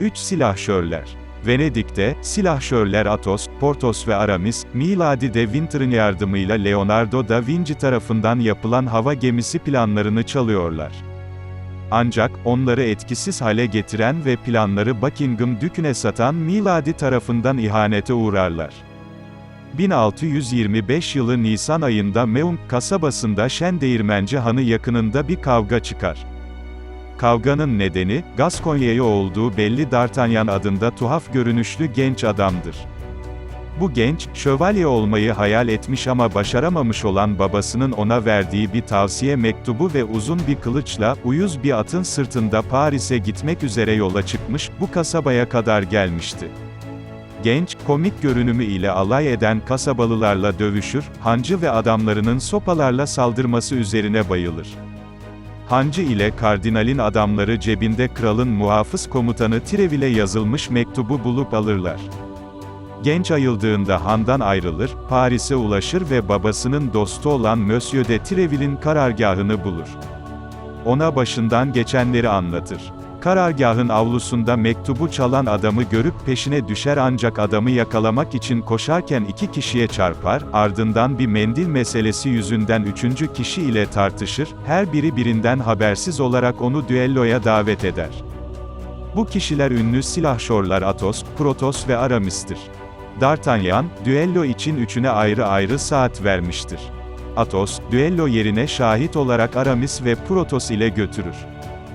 3 silahşörler. Venedik'te, silahşörler Athos, Porthos ve Aramis, miladi de Winter'ın yardımıyla Leonardo da Vinci tarafından yapılan hava gemisi planlarını çalıyorlar. Ancak, onları etkisiz hale getiren ve planları Buckingham Dükü'ne satan Miladi tarafından ihanete uğrarlar. 1625 yılı Nisan ayında Meung kasabasında Şendeğirmenci Hanı yakınında bir kavga çıkar. Kavganın nedeni, Gaskonya'yı olduğu belli D'Artagnan adında tuhaf görünüşlü genç adamdır. Bu genç, şövalye olmayı hayal etmiş ama başaramamış olan babasının ona verdiği bir tavsiye mektubu ve uzun bir kılıçla, uyuz bir atın sırtında Paris'e gitmek üzere yola çıkmış, bu kasabaya kadar gelmişti. Genç, komik görünümü ile alay eden kasabalılarla dövüşür, hancı ve adamlarının sopalarla saldırması üzerine bayılır. Hancı ile kardinalin adamları cebinde kralın muhafız komutanı Treville'e yazılmış mektubu bulup alırlar. Genç ayıldığında handan ayrılır, Paris'e ulaşır ve babasının dostu olan Monsieur de Treville'in karargahını bulur. Ona başından geçenleri anlatır. Karargahın avlusunda mektubu çalan adamı görüp peşine düşer ancak adamı yakalamak için koşarken iki kişiye çarpar, ardından bir mendil meselesi yüzünden üçüncü kişi ile tartışır, her biri birinden habersiz olarak onu düelloya davet eder. Bu kişiler ünlü silahşorlar Athos, Protos ve Aramis'tir. D'Artagnan, düello için üçüne ayrı ayrı saat vermiştir. Athos, düello yerine şahit olarak Aramis ve Protos ile götürür.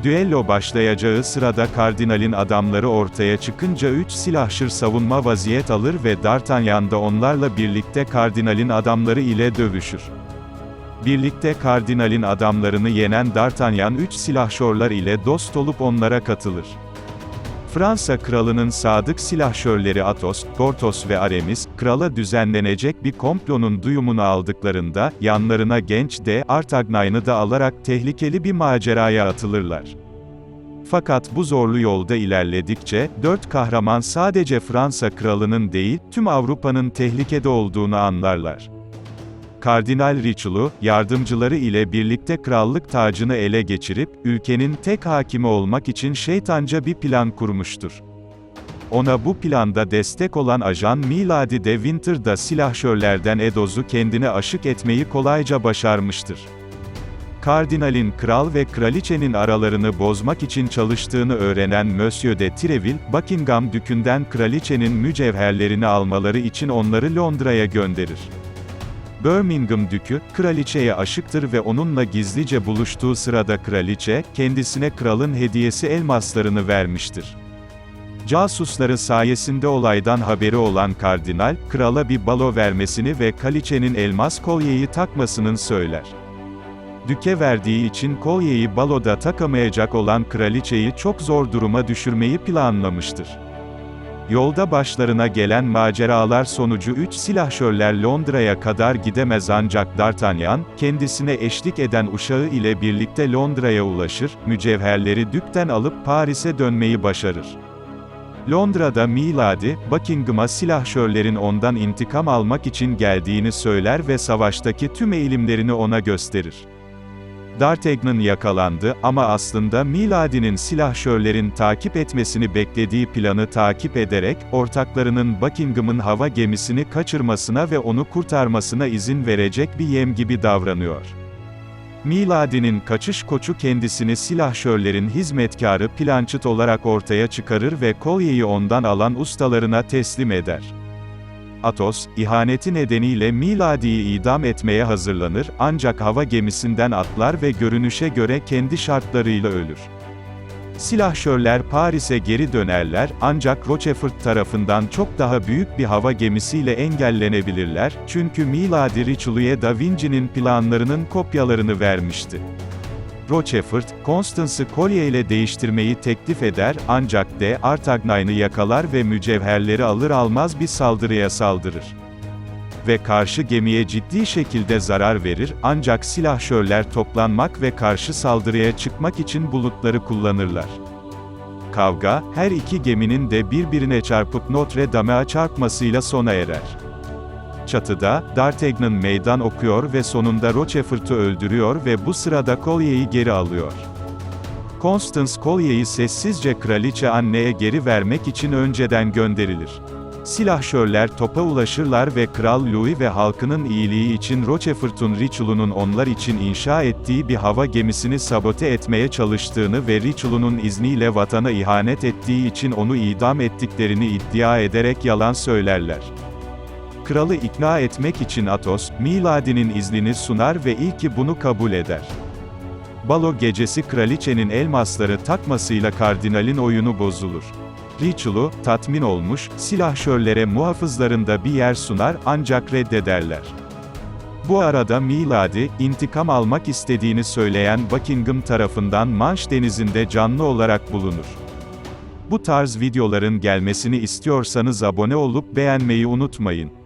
Düello başlayacağı sırada kardinalin adamları ortaya çıkınca üç silahşır savunma vaziyet alır ve D'Artagnan da onlarla birlikte kardinalin adamları ile dövüşür. Birlikte kardinalin adamlarını yenen D'Artagnan üç silahşorlar ile dost olup onlara katılır. Fransa kralının sadık silahşörleri Athos, Porthos ve Aramis, krala düzenlenecek bir komplonun duyumunu aldıklarında, yanlarına genç de Artagnan'ı da alarak tehlikeli bir maceraya atılırlar. Fakat bu zorlu yolda ilerledikçe, dört kahraman sadece Fransa kralının değil, tüm Avrupa'nın tehlikede olduğunu anlarlar. Kardinal Richelieu, yardımcıları ile birlikte krallık tacını ele geçirip, ülkenin tek hakimi olmak için şeytanca bir plan kurmuştur. Ona bu planda destek olan ajan Miladi de Winter da silahşörlerden Edoz'u kendine aşık etmeyi kolayca başarmıştır. Kardinalin kral ve kraliçenin aralarını bozmak için çalıştığını öğrenen Monsieur de Treville, Buckingham dükünden kraliçenin mücevherlerini almaları için onları Londra'ya gönderir. Birmingham dükü, kraliçeye aşıktır ve onunla gizlice buluştuğu sırada kraliçe, kendisine kralın hediyesi elmaslarını vermiştir. Casusları sayesinde olaydan haberi olan kardinal, krala bir balo vermesini ve kraliçenin elmas kolyeyi takmasının söyler. Düke verdiği için kolyeyi baloda takamayacak olan kraliçeyi çok zor duruma düşürmeyi planlamıştır. Yolda başlarına gelen maceralar sonucu üç silahşörler Londra'ya kadar gidemez ancak D'Artagnan, kendisine eşlik eden uşağı ile birlikte Londra'ya ulaşır, mücevherleri dükten alıp Paris'e dönmeyi başarır. Londra'da Miladi, Buckingham'a silahşörlerin ondan intikam almak için geldiğini söyler ve savaştaki tüm eğilimlerini ona gösterir. D'Artagnan yakalandı ama aslında Miladi'nin silahşörlerin takip etmesini beklediği planı takip ederek, ortaklarının Buckingham'ın hava gemisini kaçırmasına ve onu kurtarmasına izin verecek bir yem gibi davranıyor. Miladi'nin kaçış koçu kendisini silahşörlerin hizmetkarı Planchet olarak ortaya çıkarır ve kolyeyi ondan alan ustalarına teslim eder. Athos, ihaneti nedeniyle Miladi'yi idam etmeye hazırlanır, ancak hava gemisinden atlar ve görünüşe göre kendi şartlarıyla ölür. Silahşörler Paris'e geri dönerler, ancak Rochefort tarafından çok daha büyük bir hava gemisiyle engellenebilirler, çünkü Miladi Richelieu'ye Da Vinci'nin planlarının kopyalarını vermişti. Rochefort, Constance'ı kolye ile değiştirmeyi teklif eder, ancak de Artagnan'ı yakalar ve mücevherleri alır almaz bir saldırıya saldırır. Ve karşı gemiye ciddi şekilde zarar verir, ancak silahşörler toplanmak ve karşı saldırıya çıkmak için bulutları kullanırlar. Kavga, her iki geminin de birbirine çarpıp Notre Dame'a çarpmasıyla sona erer. Çatıda, D'Artagnan meydan okuyor ve sonunda Rochefort'u öldürüyor ve bu sırada kolyeyi geri alıyor. Constance kolyeyi sessizce kraliçe anneye geri vermek için önceden gönderilir. Silahşörler topa ulaşırlar ve Kral Louis ve halkının iyiliği için Rochefoucauld Richelieu'nun onlar için inşa ettiği bir hava gemisini sabote etmeye çalıştığını ve Richelieu'nun izniyle vatana ihanet ettiği için onu idam ettiklerini iddia ederek yalan söylerler. Kralı ikna etmek için Athos, Miladi'nin iznini sunar ve ilki bunu kabul eder. Balo gecesi kraliçenin elmasları takmasıyla kardinalin oyunu bozulur. Richelieu, tatmin olmuş, silahşörlere muhafızlarında bir yer sunar ancak reddederler. Bu arada Miladi, intikam almak istediğini söyleyen Buckingham tarafından Manş denizinde canlı olarak bulunur. Bu tarz videoların gelmesini istiyorsanız abone olup beğenmeyi unutmayın.